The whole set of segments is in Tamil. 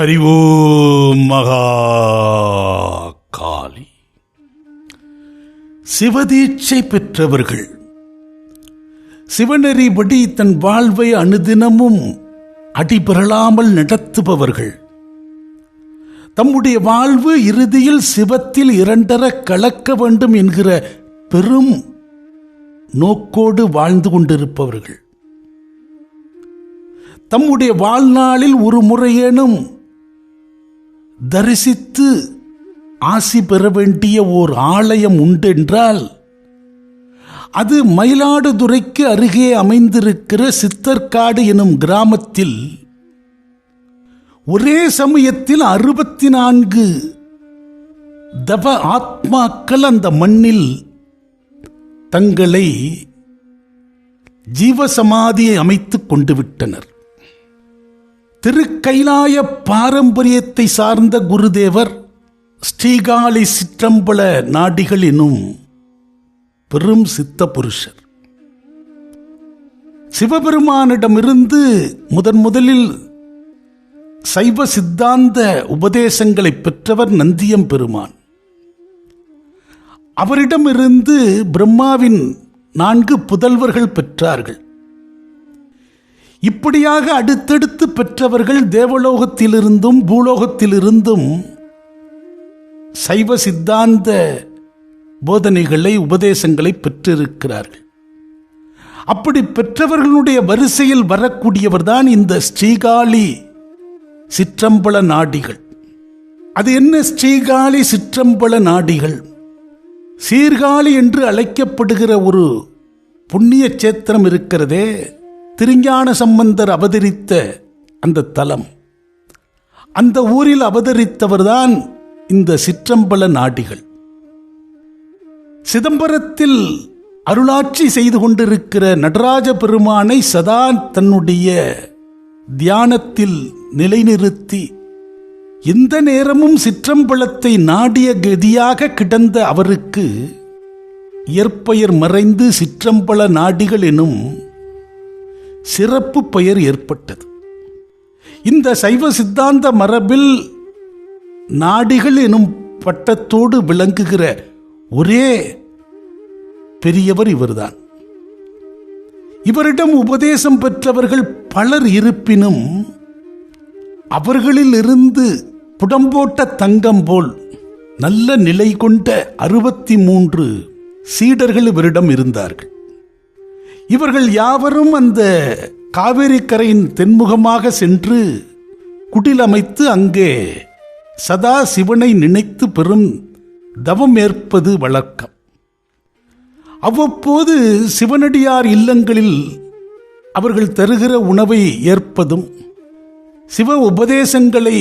ஹரி ஓம் மகா காளி சிவதீட்சை பெற்றவர்கள் சிவநெறிபடி தன் வாழ்வை அனுதினமும் அடிபெறலாமல் நடத்துபவர்கள். தம்முடைய வாழ்வு இறுதியில் சிவத்தில் இரண்டர கலக்க வேண்டும் என்கிற பெரும் நோக்கோடு வாழ்ந்து கொண்டிருப்பவர்கள். தம்முடைய வாழ்நாளில் ஒரு முறையேனும் தரிசித்து ஆசி பெற வேண்டிய ஓர் ஆலயம் உண்டென்றால் அது மயிலாடுதுறைக்கு அருகே அமைந்திருக்கிற சித்தர்காடு எனும் கிராமத்தில் ஒரே சமயத்தில் அறுபத்தி நான்கு தப ஆத்மாக்கள் அந்த மண்ணில் தங்களை ஜீவசமாதியை அமைத்துக் கொண்டு விட்டனர். திருக்கைலாய பாரம்பரிய பாரம்பரியத்தை சார்ந்த குருதேவர் ஸ்ரீகாளி சிற்றம்பல நாடிகள் எனும் பெரும் சித்த புருஷர். சிவபெருமானிடமிருந்து முதன் முதலில் சைவ சித்தாந்த உபதேசங்களை பெற்றவர் நந்தியம் பெருமான். அவரிடமிருந்து பிரம்மாவின் நான்கு புதல்வர்கள் பெற்றார்கள். இப்படியாக அடுத்தடுத்து பெற்றவர்கள் தேவலோகத்திலிருந்தும் பூலோகத்திலிருந்தும் சைவ சித்தாந்த போதனைகளை உபதேசங்களை பெற்றிருக்கிறார்கள். அப்படி பெற்றவர்களுடைய வரிசையில் வரக்கூடியவர்தான் இந்த ஸ்ரீகாளி சிற்றம்பல நாடிகள். அது என்ன ஸ்ரீகாளி சிற்றம்பல நாடிகள்? சீர்காழி என்று அழைக்கப்படுகிற ஒரு புண்ணிய சேத்திரம் இருக்கிறதே. திருஞான சம்பந்தர் அவதரித்த அந்த தலம். அந்த ஊரில் அவதரித்தவர்தான் இந்த சிற்றம்பல நாடிகள். சிதம்பரத்தில் அருளாட்சி செய்து கொண்டிருக்கிற நடராஜ பெருமானை சதா தன்னுடைய தியானத்தில் நிலைநிறுத்தி எந்த நேரமும் சிற்றம்பலத்தை நாடிய கதியாக கிடந்த அவருக்கு இயற்பெயர் மறைந்து சிற்றம்பல நாடிகள் எனும் சிறப்பு பெயர் ஏற்பட்டது. இந்த சைவ சித்தாந்த மரபில் நாடிகள் எனும் பட்டத்தோடு விளங்குகிற ஒரே பெரியவர் இவர்தான். இவரிடம் உபதேசம் பெற்றவர்கள் பலர் இருப்பினும் அவர்களில் இருந்து புடம்போட்ட தங்கம் போல் நல்ல நிலை கொண்ட அறுபத்தி மூன்று சீடர்கள் இவரிடம் இருந்தார்கள். இவர்கள் யாவரும் அந்த காவேரி கரையின் தென்முகமாக சென்று குடில் அமைத்து அங்கே சதா சிவனை நினைத்து பெரும் தவம் ஏற்பது வழக்கம். அவ்வப்போது சிவனடியார் இல்லங்களில் அவர்கள் தருகிற உணவை ஏற்பதும் சிவ உபதேசங்களை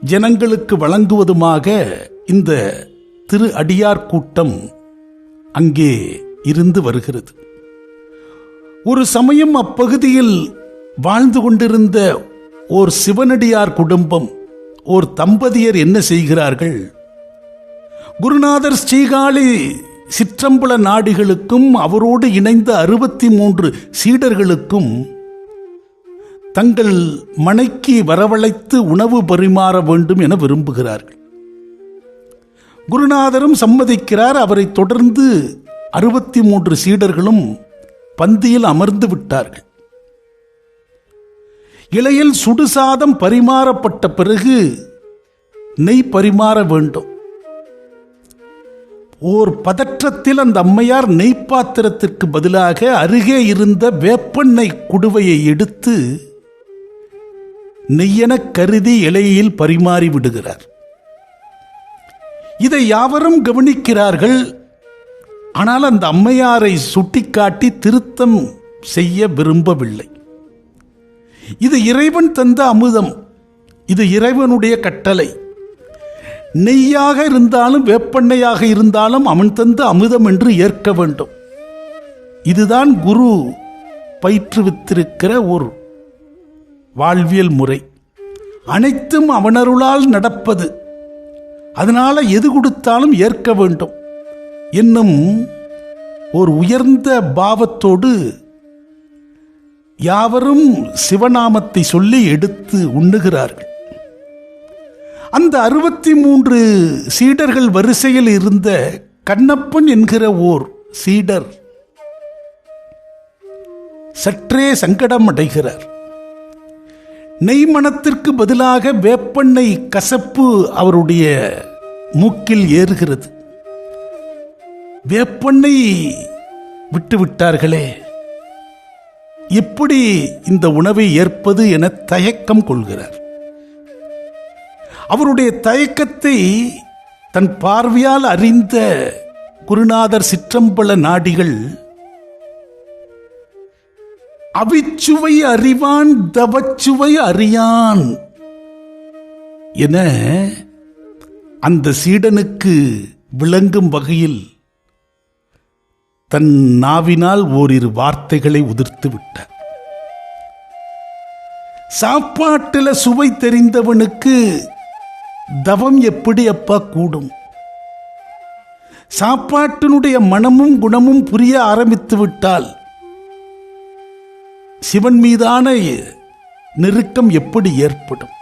ஜனங்களுக்கு வழங்குவதுமாக இந்த திரு அடியார் கூட்டம் அங்கே இருந்து வருகிறது. ஒரு சமயம் அப்பகுதியில் வாழ்ந்து கொண்டிருந்த ஓர் சிவனடியார் குடும்பம் ஓர் தம்பதியர் என்ன செய்கிறார்கள்? குருநாதர் ஸ்ரீகாளி சிற்றம்பல நாடுகளுக்கும் அவரோடு இணைந்த அறுபத்தி மூன்று சீடர்களுக்கும் தங்கள் மனைக்கு வரவழைத்து உணவு பரிமாற வேண்டும் என விரும்புகிறார்கள். குருநாதரும் சம்மதிக்கிறார் அவரை தொடர்ந்து அறுபத்தி மூன்று சீடர்களும் பந்தியில் அமர்ந்து விட்டார்கள். இலையில் சுடுசாதம் பரிமாறப்பட்ட பிறகு நெய் பரிமாற வேண்டும். ஓர் பதற்றத்தில் அந்த அம்மையார் நெய்ப்பாத்திரத்திற்கு பதிலாக அருகே இருந்த வேப்பெண்ணெய் குடுவையை எடுத்து நெய்யெனக் கருதி இலையில் பரிமாறி விடுகிறார். இதை யாவரும் கவனிக்கிறார்கள்? ஆனால் அந்த அம்மையாரை சுட்டிக்காட்டி திருத்தம் செய்ய விரும்பவில்லை. இது இறைவன் தந்த அமுதம். இது இறைவனுடைய கட்டளை. நெய்யாக இருந்தாலும் வேப்பெண்ணையாக இருந்தாலும் அவன் தந்த அமுதம் என்று ஏற்க வேண்டும். இதுதான் குரு பயிற்றுவித்திருக்கிற ஒரு வாழ்வியல் முறை. அனைத்தும் அவனருளால் நடப்பது. அதனால எது கொடுத்தாலும் ஏற்க வேண்டும். என்னும் ஒரு உயர்ந்த பாவத்தோடு யாவரும் சிவநாமத்தை சொல்லி எடுத்து உண்ணுகிறார்கள். அந்த அறுபத்தி மூன்று சீடர்கள் வரிசையில் இருந்த கண்ணப்பன் என்கிற ஓர் சீடர் சற்றே சங்கடம் அடைகிறார். நெய்மணத்திற்கு பதிலாக வேப்பெண்ணெய் கசப்பு அவருடைய மூக்கில் ஏறுகிறது. வேப்பண்ணை விட்டு விட்டார்களே. எப்படி இந்த உணவை ஏற்பது என தயக்கம் கொள்கிறார். அவருடைய தயக்கத்தை தன் பார்வையால் அறிந்த குருநாதர் சிற்றம்பல நாடிகள் அவிச்சுவை அறிவான் தவச்சுவை அறியான் என அந்த சீடனுக்கு விளங்கும் வகையில் தன் நாவினால் ஓரிரு வார்த்தைகளை உதிர்த்து விட்டார் சாப்பாட்டில் சுவை தெரிந்தவனுக்கு தவம் எப்படி அப்பா கூடும்? சாப்பாட்டினுடைய மனமும் குணமும் புரிய ஆரம்பித்து விட்டால் சிவன் மீதான நெருக்கம் எப்படி ஏற்படும்?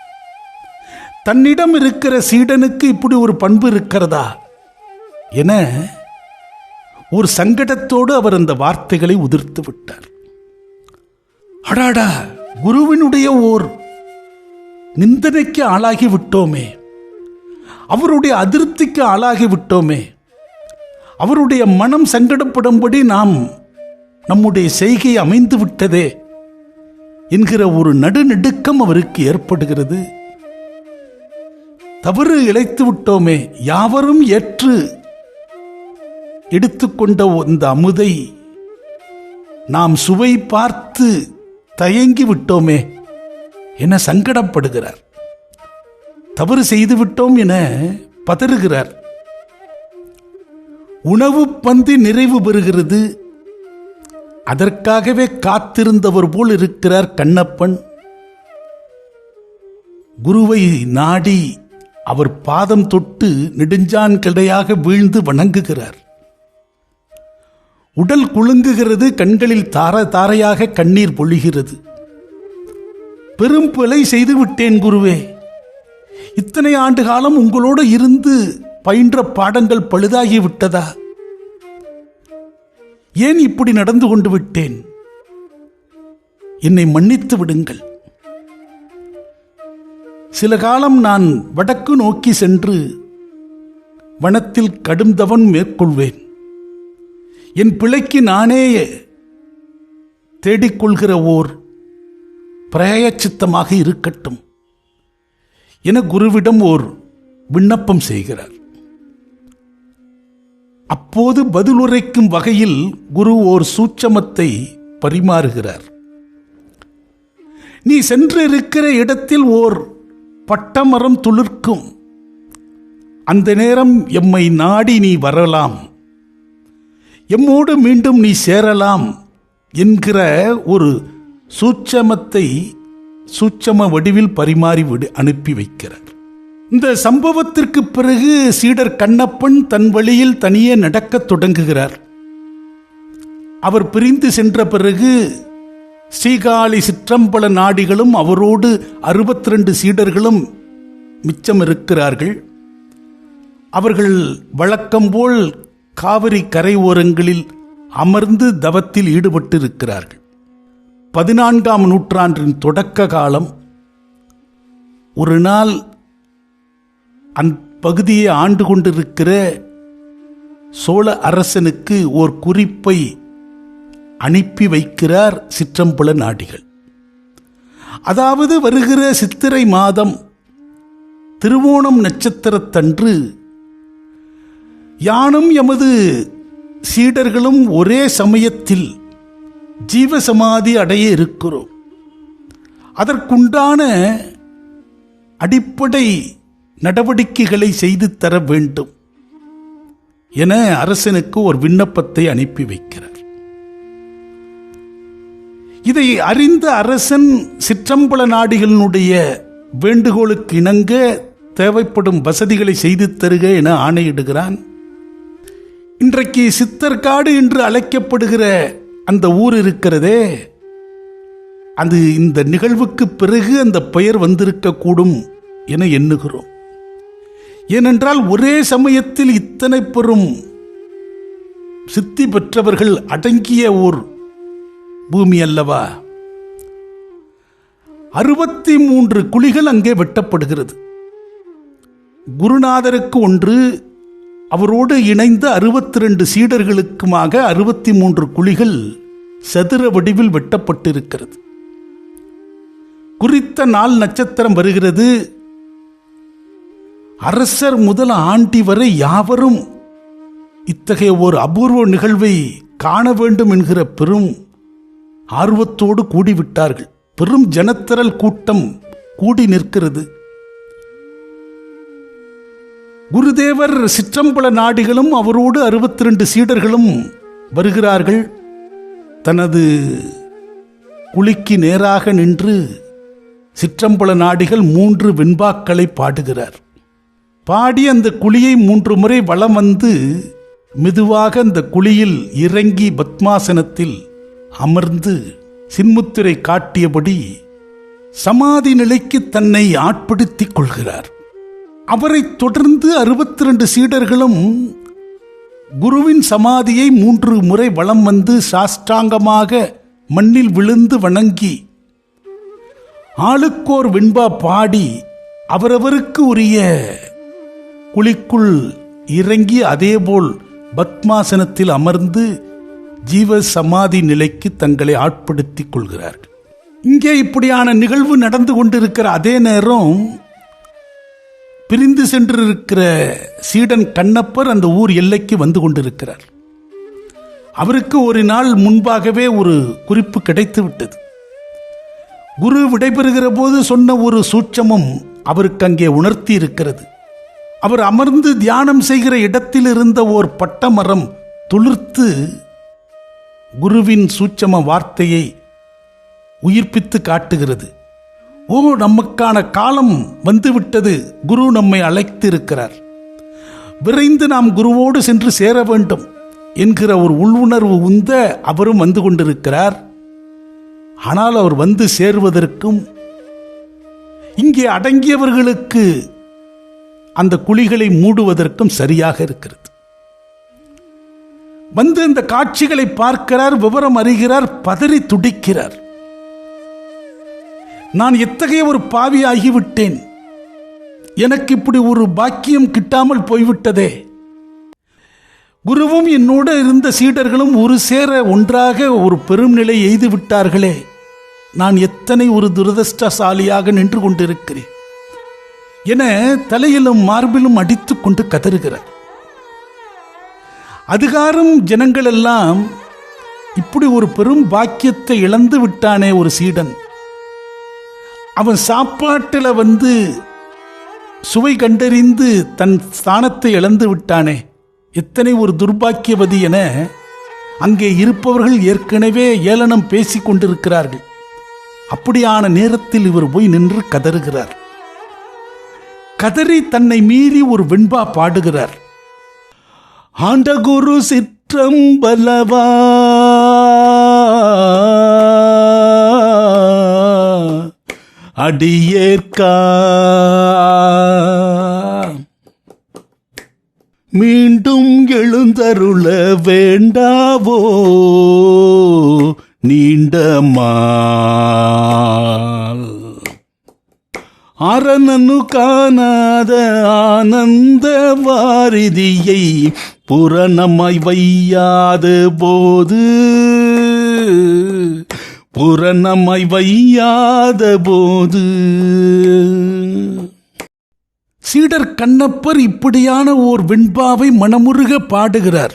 தன்னிடம் இருக்கிற சீடனுக்கு இப்படி ஒரு பண்பு இருக்கிறதா? என ஒரு சங்கடத்தோடு அவர் அந்த வார்த்தைகளை உதிர்த்து விட்டார். அடாடா குருவினுடைய ஓர் நிந்தனைக்கு ஆளாகி விட்டோமே. அவருடைய அதிருப்திக்கு ஆளாகி விட்டோமே. அவருடைய மனம் சங்கடப்படும்படி நாம் நம்முடைய செய்கை அமைந்து விட்டதே என்கிற ஒரு நடுநடுக்கம் அவருக்கு ஏற்படுகிறது. தவறு இழைத்து விட்டோமே யாவரும் ஏற்று எடுத்துக்கொண்ட இந்த அமுதை நாம் சுவை பார்த்து தயங்கி விட்டோமே என சங்கடப்படுகிறார். தவறு செய்து விட்டோம் என பதறுகிறார். உணவு பந்தி நிறைவு பெறுகிறது. அதற்காகவே காத்திருந்தவர் போல் இருக்கிறார் கண்ணப்பன். குருவை நாடி அவர் பாதம் தொட்டு நெடுஞ்சான் கிடையாக வீழ்ந்து வணங்குகிறார். உடல் குலுங்குகிறது கண்களில் தார தாரையாக கண்ணீர் பொழிகிறது. பெரும் பிழை செய்து விட்டேன் குருவே. இத்தனை ஆண்டு காலம் உங்களோடு இருந்து பயின்ற பாடங்கள் பழுதாகி விட்டதா ஏன் இப்படி நடந்து கொண்டு விட்டேன்? என்னை மன்னித்து விடுங்கள். சில காலம் நான் வடக்கு நோக்கி சென்று வனத்தில் கடும் தவன் மேற்கொள்வேன். என் பிழைக்கு நானேயே தேடிக்கொள்கிற ஓர் பிரயச்சித்தமாக இருக்கட்டும் என குருவிடம் ஓர் விண்ணப்பம் செய்கிறார். அப்போது பதிலுரைக்கும் வகையில் குரு ஓர் சூட்சமத்தை பரிமாறுகிறார். நீ சென்றிருக்கிற இடத்தில் ஓர் பட்டமரம் துளிர்க்கும். அந்த நேரம் எம்மை நாடி நீ வரலாம். எம்மோடு மீண்டும் நீ சேரலாம் என்கிற ஒரு சூட்சமத்தை சூட்சம வடிவில் பரிமாறி விடு அனுப்பி வைக்கிறார். இந்த சம்பவத்திற்கு பிறகு சீடர் கண்ணப்பன் தன் வழியில் தனியே நடக்கத் தொடங்குகிறார். அவர் பிரிந்து சென்ற பிறகு ஸ்ரீகாளி சிற்றம்பல நாடிகளும் அவரோடு அறுபத்தி ரெண்டு சீடர்களும் மிச்சம் இருக்கிறார்கள் அவர்கள் வழக்கம்போல் காவிரி கரை ஓரங்களில் அமர்ந்து தவத்தில் ஈடுபட்டிருக்கிறார்கள். பதினான்காம் நூற்றாண்டின் தொடக்க காலம் ஒரு நாள் அந்த பகுதியை ஆண்டு கொண்டிருக்கிற சோழ அரசனுக்கு ஓர் குறிப்பை அனுப்பி வைக்கிறார் சிற்றம்புல நாடிகள். அதாவது வருகிற சித்திரை மாதம் திருவோணம் நட்சத்திரத்தன்று யானும் எமது சீடர்களும் ஒரே சமயத்தில் ஜீவசமாதி அடைய இருக்கிறோம். அதற்குண்டான அடிப்படை நடவடிக்கைகளை செய்து தர வேண்டும் என அரசனுக்கு ஒரு விண்ணப்பத்தை அனுப்பி வைக்கிறார். இதை அறிந்த அரசன் சிற்றம்பல நாடுகளினுடைய வேண்டுகோளுக்கு இணங்க தேவைப்படும் வசதிகளை செய்து தருக என ஆணையிடுகிறான். இன்றைக்கு சித்தர்காடு என்று அழைக்கப்படுகிற அந்த ஊர் இருக்கிறதே. அது இந்த நிகழ்வுக்கு பிறகு அந்த பெயர் வந்திருக்கக்கூடும் என எண்ணுகிறோம். ஏனென்றால் ஒரே சமயத்தில் இத்தனை பெரும் சித்தி பெற்றவர்கள் அடங்கிய ஓர் பூமி அல்லவா? அறுபத்தி மூன்று குழிகள் அங்கே வெட்டப்படுகிறது. குருநாதருக்கு ஒன்று அவரோடு இணைந்த அறுபத்தி ரெண்டு சீடர்களுக்குமாக அறுபத்தி மூன்று குழிகள் சதுர வடிவில் வெட்டப்பட்டிருக்கிறது. குறித்த நாள் நட்சத்திரம் வருகிறது. அரசர் முதல் ஆண்டி வரை யாவரும் இத்தகைய ஒரு அபூர்வ நிகழ்வை காண வேண்டும் என்கிற பெரும் ஆர்வத்தோடு கூடிவிட்டார்கள். பெரும் ஜனத்திரல் கூட்டம் கூடி நிற்கிறது. குருதேவர் சிற்றம்பல நாடிகளும் அவரோடு அறுபத்தி ரெண்டு சீடர்களும் வருகிறார்கள். தனது குழிக்கு நேராக நின்று சிற்றம்பல நாடிகள் மூன்று வெண்பாக்களை பாடுகிறார். பாடி அந்த குழியை மூன்று முறை வலம் வந்து மெதுவாக அந்த குழியில் இறங்கி பத்மாசனத்தில் அமர்ந்து சின்முத்திரை காட்டியபடி சமாதி நிலைக்கு தன்னை ஆட்படுத்திக் கொள்கிறார். அவரைத் தொடர்ந்து அறுபத்தி ரெண்டு சீடர்களும் குருவின் சமாதியை மூன்று முறை வளம் வந்து சாஷ்டாங்கமாக மண்ணில் விழுந்து வணங்கி ஆளுக்கோர் வெண்பா பாடி அவரவருக்கு உரிய குழிக்குள் இறங்கி அதேபோல் பத்மாசனத்தில் அமர்ந்து ஜீவ சமாதி நிலைக்கு தங்களை ஆட்படுத்திக் கொள்கிறார்கள். இங்கே இப்படியான நிகழ்வு நடந்து கொண்டிருக்கிற அதே நேரம் பிரிந்து சென்றிருக்கிற சீடன் கண்ணப்பர் அந்த ஊர் எல்லைக்கு வந்து கொண்டிருக்கிறார். அவருக்கு ஒரு நாள் முன்பாகவே ஒரு குறிப்பு கிடைத்து விட்டது. குரு விடைபெறுகிற போது சொன்ன ஒரு சூட்சமும் அவருக்கு அங்கே உணர்த்தி இருக்கிறது. அவர் அமர்ந்து தியானம் செய்கிற இடத்தில் இருந்த ஓர் பட்டமரம் துளிர்த்து குருவின் சூட்சம வார்த்தையை உயிர்ப்பித்து காட்டுகிறது. ஓ நமக்கான காலம் வந்துவிட்டது. குரு நம்மை அழைத்து இருக்கிறார் விரைந்து நாம் குருவோடு சென்று சேர வேண்டும் என்கிற ஒரு உள்ளுணர்வு உந்த அவரும் வந்து கொண்டிருக்கிறார். ஆனால் அவர் வந்து சேருவதற்கும் இங்கே அடங்கியவர்களுக்கு அந்த குழிகளை மூடுவதற்கும் சரியாக இருக்கிறது. வந்து இந்த காட்சிகளை பார்க்கிறார் விவரம் அறிகிறார் பதறி துடிக்கிறார். நான் எத்தகைய ஒரு பாவி ஆகிவிட்டேன் எனக்கு இப்படி ஒரு பாக்கியம் கிட்டாமல் போய்விட்டதே. குருவும் என்னோடு இருந்த சீடர்களும் ஒரு சேர ஒன்றாக ஒரு பெரும் நிலை எய்து விட்டார்களே. நான் எத்தனை ஒரு துரதிருஷ்டசாலியாக நின்று கொண்டிருக்கிறேன். என தலையிலும் மார்பிலும் அடித்து கொண்டு கதறுகிறார். அதிகாரம் ஜனங்களெல்லாம் இப்படி ஒரு பெரும் பாக்கியத்தை இழந்து விட்டானே ஒரு சீடன். அவன் சாப்பாட்டில் வந்து சுவை கண்டறிந்து தன் ஸ்தானத்தை இழந்து விட்டானே. எத்தனை ஒரு துர்பாக்கியவதி என அங்கே இருப்பவர்கள் ஏற்கனவே ஏளனம் பேசிக் கொண்டிருக்கிறார்கள். அப்படியான நேரத்தில் இவர் போய் நின்று கதறுகிறார். கதறி தன்னை மீறி ஒரு வெண்பா பாடுகிறார். ஆண்ட குரு சிற்றம்பலவா அடியேற்கா. மீண்டும் எழுந்தருள வேண்டாவோ? நீண்ட மால். அரணனு காணாத ஆனந்த வாரிதியை புரணமாய் வையாத போது புரணமாய் வையாத போது சீடர் கண்ணப்பர் இப்படியான ஓர் வெண்பாவை மனமுருக பாடுகிறார்.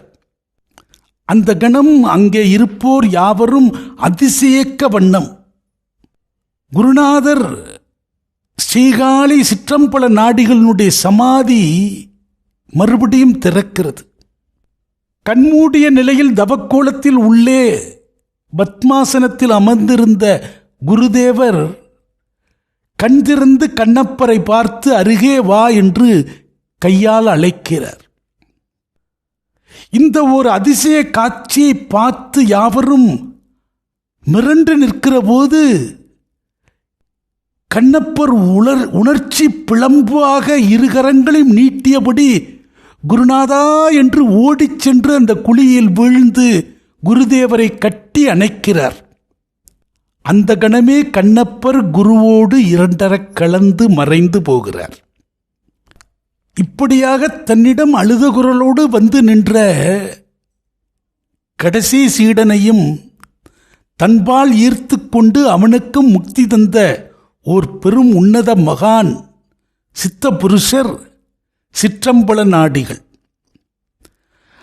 அந்த கணம் அங்கே இருப்போர் யாவரும் அதிசயக்க வண்ணம். குருநாதர் ஸ்ரீகாளி சிற்றம்பல நாடிகளினுடைய சமாதி மறுபடியும் திறக்கிறது. கண்மூடிய நிலையில் தவக்கோலத்தில் உள்ளே பத்மாசனத்தில் அமர்ந்திருந்த குருதேவர் கண் திறந்து கண்ணப்பரை பார்த்து அருகே வா என்று கையால் அழைக்கிறார். இந்த ஒரு அதிசய காட்சியை பார்த்து யாவரும் மிரண்டு நிற்கிற போது கண்ணப்பர் உலர் உணர்ச்சி பிளம்பாக இருகரங்களையும் நீட்டியபடி குருநாதா என்று ஓடிச் சென்று அந்த குழியில் வீழ்ந்து குருதேவரை கட்டி அணைக்கிறார். அந்த கணமே கண்ணப்பர் குருவோடு இரண்டரக் கலந்து மறைந்து போகிறார். இப்படியாக தன்னிடம் அழுத குரலோடு வந்து நின்ற கடைசி சீடனையும் தன்பால் ஈர்த்து கொண்டு அவனுக்கும் முக்தி தந்த ஓர் பெரும் உன்னத மகான் சித்த புருஷர் சிற்றம்பல நாடிகள்.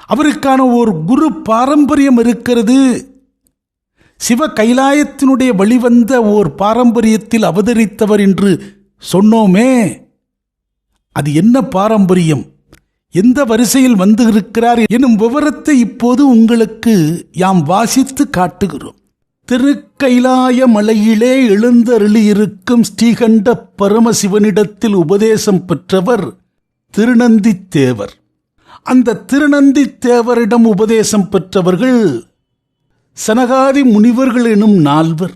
அவருக்கான ஒரு குரு பாரம்பரியம் இருக்கிறது. சிவ கைலாயத்தினுடைய வழிவந்த ஓர் பாரம்பரியத்தில் அவதரித்தவர் என்று சொன்னோமே. அது என்ன பாரம்பரியம்? எந்த வரிசையில் வந்து இருக்கிறார் எனும் விவரத்தை இப்போது உங்களுக்கு யாம் வாசித்து காட்டுகிறோம். திருக்கைலாய மலையிலே எழுந்தருளியிருக்கும் ஸ்ரீகண்ட பரமசிவனிடத்தில் உபதேசம் பெற்றவர் திருநந்தித்தேவர். அந்த திருநந்தித்தேவரிடம் உபதேசம் பெற்றவர்கள் சனகாதி முனிவர்கள் எனும் நால்வர்.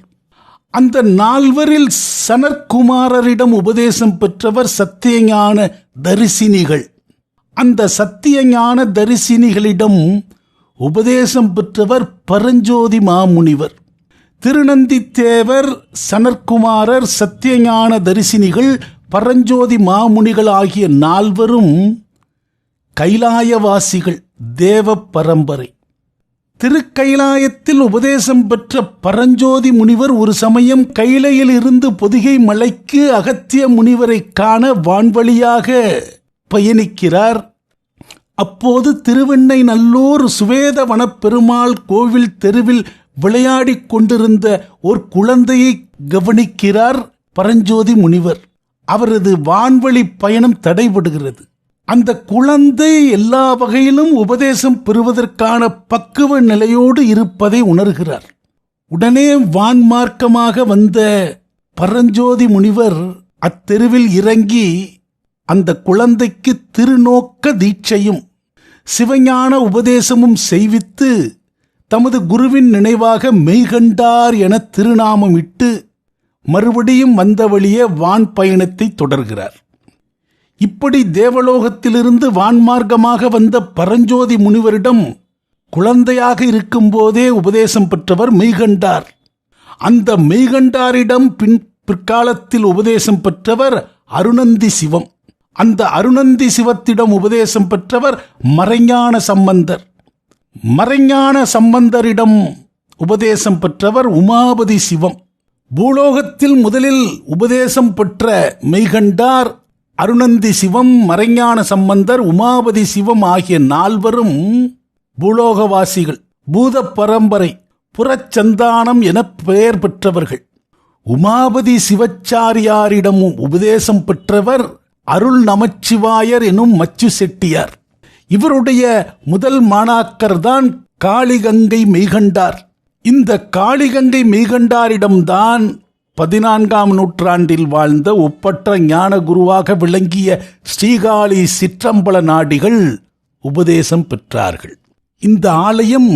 அந்த நால்வரில் சனற்குமாரரிடம் உபதேசம் பெற்றவர் சத்தியஞான தரிசினிகள். அந்த சத்தியஞான தரிசினிகளிடம் உபதேசம் பெற்றவர் பரஞ்சோதி மாமுனிவர். திருநந்தித்தேவர் சனற்குமாரர் சத்தியஞான தரிசினிகள் பரஞ்சோதி மாமுனிகள் ஆகிய நால்வரும் கைலாயவாசிகள் தேவ பரம்பரை திருக்கைலாயத்தில் உபதேசம் பெற்ற பரஞ்சோதி முனிவர் ஒரு சமயம் கைலையில் இருந்து பொதிகை மலைக்கு அகத்திய முனிவரை காண வான்வழியாக பயணிக்கிறார். அப்போது திருவெண்ணை நல்லூர் சுவேத வனப்பெருமாள் கோவில் தெருவில் விளையாடிக் கொண்டிருந்த ஒரு குழந்தையை கவனிக்கிறார் பரஞ்சோதி முனிவர். அவரது வான்வழி பயணம் தடைபடுகிறது. அந்த குழந்தை எல்லா வகையிலும் உபதேசம் பெறுவதற்கான பக்குவ நிலையோடு இருப்பதை உணர்கிறார். உடனே வான்மார்க்கமாக வந்த பரஞ்சோதி முனிவர் அத்தெருவில் இறங்கி அந்த குழந்தைக்கு திருநோக்க தீட்சையும் சிவஞான உபதேசமும் செய்வித்து தமது குருவின் நினைவாக மெய்கண்டார் என திருநாமம் இட்டு மறுபடியும் வந்த வழியே வான் பயணத்தை தொடர்கிறார். இப்படி தேவலோகத்திலிருந்து வான்மார்க்கமாக வந்த பரஞ்சோதி முனிவரிடம் குழந்தையாக இருக்கும்போதே உபதேசம் பெற்றவர் மெய்கண்டார். அந்த மெய்கண்டாரிடம் பின் பிற்காலத்தில் உபதேசம் பெற்றவர் அருணந்தி சிவம். அந்த அருணந்தி சிவத்திடம் உபதேசம் பெற்றவர் மறைஞான சம்பந்தர். மறைஞான சம்பந்தரிடம் உபதேசம் பெற்றவர் உமாபதி சிவம். பூலோகத்தில் முதலில் உபதேசம் பெற்ற மெய்கண்டார் அருணந்தி சிவம் மறைஞான சம்பந்தர் உமாபதி சிவம் ஆகிய நால்வரும் பூலோகவாசிகள் பூத பரம்பரை புறச்சந்தானம் என பெயர் பெற்றவர்கள். உமாபதி சிவச்சாரியாரிடமும் உபதேசம் பெற்றவர் அருள் நமச்சிவாயர் எனும் மச்சு செட்டியார் இவருடைய முதல் மாணாக்கர் தான் காளிகங்கை மெய்கண்டார். இந்த காளிகங்கை மெய்கண்டாரிடம்தான் பதினான்காம் நூற்றாண்டில் வாழ்ந்த ஒப்பற்ற ஞான குருவாக விளங்கிய ஸ்ரீகாளி சிற்றம்பல நாடிகள் உபதேசம் பெற்றார்கள். இந்த ஆலயம்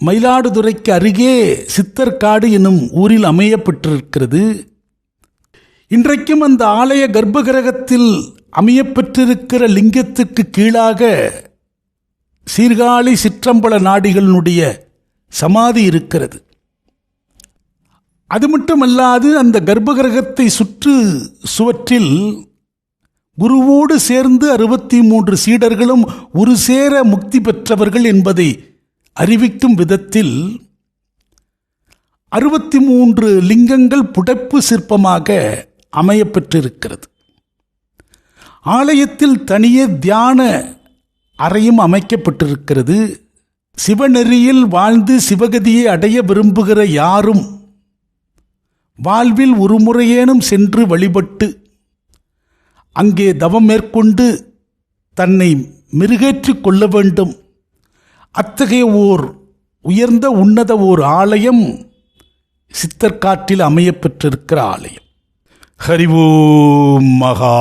மயிலாடுதுறைக்கு அருகே சித்தர்காடு எனும் ஊரில் அமையப்பெற்றிருக்கிறது. இன்றைக்கும் அந்த ஆலய கர்ப்பகிரகத்தில் அமையப்பெற்றிருக்கிற லிங்கத்துக்கு கீழாக சீர்காழி சிற்றம்பல நாடிகளினுடைய சமாதி இருக்கிறது. அது மட்டுமல்லாது அந்த கர்ப்பகிரகத்தை சுற்று சுவற்றில் குருவோடு சேர்ந்து அறுபத்தி மூன்று சீடர்களும் ஒரு சேர முக்தி பெற்றவர்கள் என்பதை அறிவிக்கும் விதத்தில் அறுபத்தி மூன்று லிங்கங்கள் புடைப்பு சிற்பமாக அமையப்பெற்றிருக்கிறது. ஆலயத்தில் தனியே தியான அறையும் அமைக்கப்பட்டிருக்கிறது. சிவநெறியில் வாழ்ந்து சிவகதியை அடைய விரும்புகிற யாரும் வாழ்வில் ஒரு முறையேனும் சென்று வழிபட்டு அங்கே தவம் மேற்கொண்டு தன்னை மெருகேற்றிக் கொள்ள வேண்டும். அத்தகைய ஓர் உயர்ந்த உன்னத ஓர் ஆலயம் சித்தர்காற்றில் அமையப்பெற்றிருக்கிற ஆலயம். ஹரிவோம் மகா